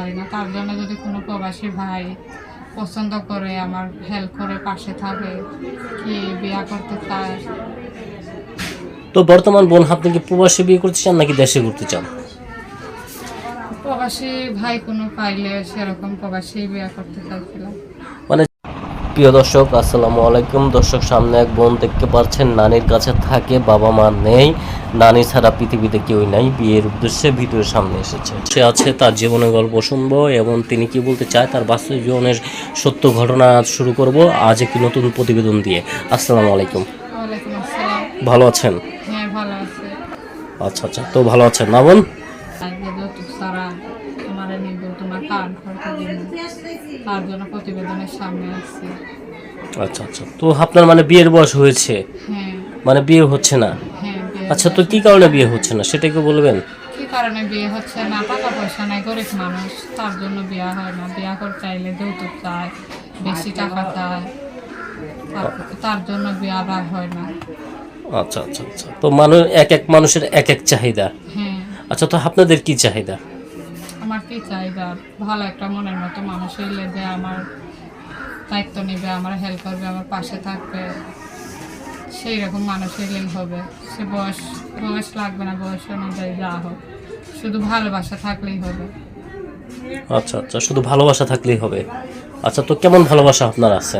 পারি না। তার জন্য যদি কোনো প্রবাসী ভাই পছন্দ করে আমার হেল্প করে পাশে থাকে কি বিয়া করতে চায়। তো বর্তমান বোন আপনি কি প্রবাসী বিয়ে করতে চান নাকি দেশে করতে চান? প্রবাসী ভাই কোনো পাইলে সেরকম প্রবাসী বিয়া করতে চাইছিলাম। মানে প্রিয় দর্শক আসসালামু আলাইকুম। দর্শক সামনে এক বোন দেখতে পাচ্ছেন নানির কাছে থাকে বাবা মা নেই। নানি ছাড়া পৃথিবীতে কেউই নাই বিয়ের উদ্দেশ্যে ভিডিওর সামনে এসেছে। সে আছে তার জীবনের গল্প শুনব এবং তিনি কি বলতে চায় তার বাস্তব জীবনের সত্য ঘটনা শুরু করব। আজ একটি নতুন প্রতিবেদন দিয়ে। আসসালামু আলাইকুম। ভালো আছেন? হ্যাঁ আচ্ছা আচ্ছা। তো ভালো আছেন না বোন? যৌতুক তোমার নিব তোমার দিন তার জন্য প্রতিবেদনের সামনে আসছি আচ্ছা আচ্ছা। তো আপনার মানে বিয়ের বয়স হয়েছে? হ্যাঁ। মানে বিয়ে হচ্ছে না? হ্যাঁ বিয়ে আচ্ছা তো কি কারণে বিয়ে হচ্ছে না? সেটা কি বলবেন। কি কারণে বিয়ে হচ্ছে না? টাকা পয়সা নাই গরিব মানুষ তার জন্য বিয়ে হয় না। বিয়ে করতে চাইলে যৌতুক চায় বেশি টাকা চায়। তার- তার জন্য আর হয় না। আচ্ছা আচ্ছা আচ্ছা। তো মানুষ এক এক মানুষের এক এক চাহিদা। হ্যাঁ। আচ্ছা তো আপনাদের কি চাহিদা? আমার কি চাহিদা ভালো একটা মনের মতো মানুষ এলে যে আমার দায়িত্ব নেবে, আমার হেল্প করবে, আমার পাশে থাকবে। সেই রকম মানুষ এলেই হবে। সে বয়স বয়স লাগবে না, বয়স অনুযায়ী যা হোক। শুধু ভালোবাসা থাকলেই হবে। আচ্ছা আচ্ছা শুধু ভালোবাসা থাকলেই হবে। আচ্ছা তো কেমন ভালোবাসা আপনার আছে?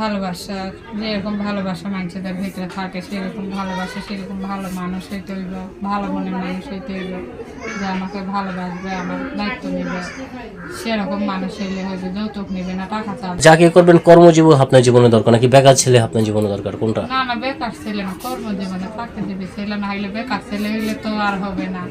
ভালোবাসা যেরকম ভালোবাসা মানুষদের ভিতরে থাকে সেরকম ভালোবাসা সেরকম ভালো মানুষ হইতে হইব ভালো মনের মানুষ হইতে হইব যে আমাকে ভালোবাসবে আমার দায়িত্ব নেবে। সেরকম মানুষ হইলে হইবে যৌতুক নেবে না টাকা চাবে যাকে করবেন কর্মজীবন আপনার জীবনে দরকার নাকি বেকার ছেলে আপনার জীবনে দরকার কোনটা? না না বেকার ছেলে না কর্মজীবনে চাকরি দিবে ছেলে না হইলে বেকার ছেলে হইলে তো আর হবে না।